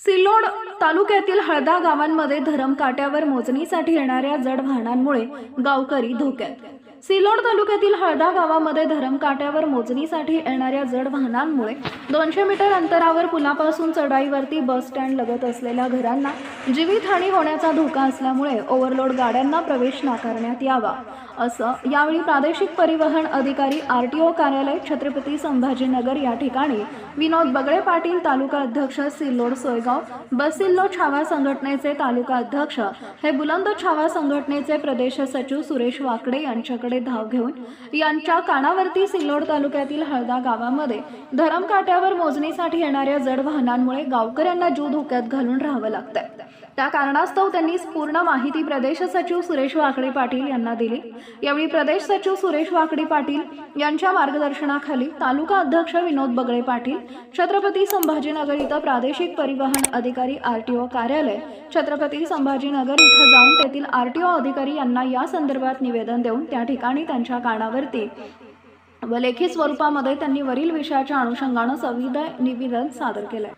सिल्लोड तालुक्यातील हळदा गावांमध्ये धरमकाट्यावर मोजणीसाठी येणाऱ्या जड वाहनांमुळे गावकरी धोक्यात. सिल्लोड तालुक्यातील हळदा गावामध्ये धरमकाट्यावर मोजणीसाठी येणाऱ्या जड वाहनांमुळे दोनशे मीटर अंतरावर पुलापासून चढाईवरती बस स्टँड लगत असलेल्या घरांना जीवितहानी होण्याचा धोका असल्यामुळे ओव्हरलोड गाड्यांना प्रवेश नाकारण्यात यावा. असं यावेळी प्रादेशिक परिवहन अधिकारी आर टी ओ कार्यालय छत्रपती संभाजीनगर या ठिकाणी विनोद बगळे पाटील तालुका अध्यक्ष सिल्लोड सोयगाव बसिल्लो छावा संघटनेचे तालुका अध्यक्ष हे बुलंद छावा संघटनेचे प्रदेश सचिव सुरेश वाकडे यांच्याकडे धाव घेऊन यांच्या कानावरती सिल्लोड तालुक्यातील हळदा गावामध्ये धरमकाट्यावर मोजणीसाठी येणाऱ्या जड वाहनांमुळे गावकऱ्यांना जीव धोक्यात घालून राहावं लागतंय. त्या कारणास्तव त्यांनी पूर्ण माहिती प्रदेश सचिव सुरेश वाकडे पाटील यांना दिली. यावेळी प्रदेश सचिव सुरेश वाकडे पाटील यांच्या मार्गदर्शनाखाली तालुका अध्यक्ष विनोद बगळे पाटील छत्रपती संभाजीनगर इथं प्रादेशिक परिवहन अधिकारी आरटीओ कार्यालय छत्रपती संभाजीनगर इथं जाऊन तेथील आरटीओ अधिकारी यांना या संदर्भात निवेदन देऊन त्या ठिकाणी त्यांच्या कानावरती व लेखी स्वरूपामध्ये त्यांनी वरील विषयाच्या अनुषंगानं संविध निवेदन सादर केलंय.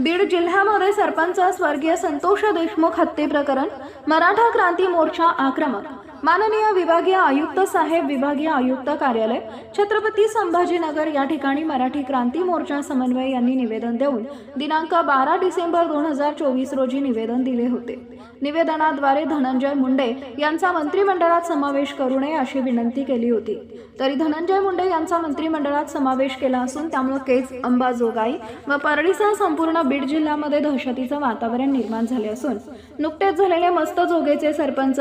बीड जिल्ह्यामध्ये सरपंच स्वर्गीय संतोष देशमुख हत्ये प्रकरण मराठा क्रांती मोर्चा आक्रमक. माननीय विभागीय आयुक्त साहेब विभागीय आयुक्त कार्यालय छत्रपती संभाजीनगर या ठिकाणी मराठी क्रांती मोर्चा समन्वय यांनी निवेदन देऊन दिनांक बारा डिसेंबर दोन हजार चोवीस रोजी निवेदन दिले होते. निवेदनाद्वारे धनंजय मुंडे यांचा मंत्रिमंडळात समावेश करू नये अशी विनंती केली होती. तरी धनंजय मुंडे यांचा मंत्रिमंडळात समावेश केला असून त्यामुळे केज अंबाजोगाई व परळीसह संपूर्ण बीड जिल्ह्यामध्ये दहशतीचं वातावरण निर्माण झाले असून नुकतेच झालेले मस्त जोगेचे सरपंच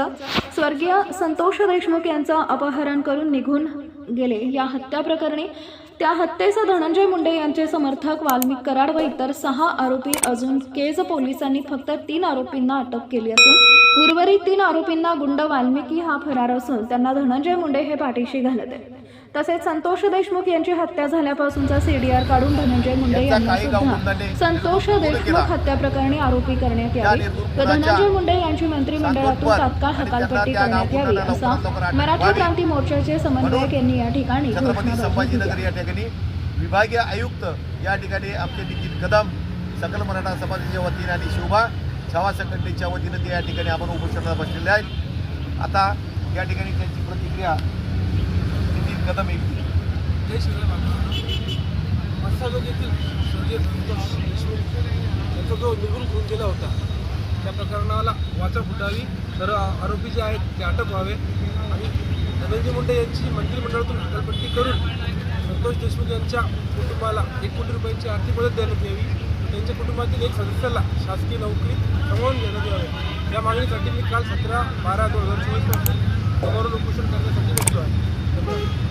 स्वर्गीय संतोष देशमुख यांचं अपहरण करून निघून गेले. या हत्या प्रकरणी त्या हत्येचा धनंजय मुंडे यांचे समर्थक वाल्मिक कराड व इतर सहा आरोपी अजून केज पोलिसांनी फक्त तीन आरोपींना अटक केली असून उर्वरित तीन आरोपींना गुंड वाल्मिकी हा फरार असून त्यांना धनंजय मुंडे हे पाठीशी घालत आहे तसेच संतोष देशमुख यांची हत्या झाल्यापासूनचा सीडीआर काढून धनंजय मुंडे यांना सुद्धा संतोष देशमुख हत्या प्रकरणी आरोपी करण्यात यावे. व धनंजय मुंडे यांची मंत्रिमंडळातून तात्काळ हकालपट्टी करण्यात यावी असा मराठा क्रांती मोर्चाचे समन्वयक यांनी या ठिकाणी विभागीय आयुक्त या ठिकाणी आपले नितीन कदम सकल मराठा समाजाच्या वतीने आणि शोभा छावा संघटनेच्या वतीनं ते या ठिकाणी आपण उपोषणाला बसलेले आहेत. आता या ठिकाणी त्यांची प्रतिक्रिया कदम एक. जय शिवराय येथील स्वर्गीय संतोष जो निघून खून केला होता त्या प्रकरणाला वाचा फुटावी तर आरोपी जे आहेत ते अटक व्हावे आणि धनंजय मुंडे यांची मंत्रिमंडळातून हकालपट्टी करून संतोष देशमुख यांच्या कुटुंबाला एक कोटी रुपयांची आर्थिक मदत देण्यात यावी त्यांच्या कुटुंबातील एक सदस्याला शासकीय नोकरीत कमावून देण्यात यावे या मागणीसाठी मी काल सतरा बारा दोन हजार चोवीसपासून समोरून उपोषण करण्यासाठी बसलो आहे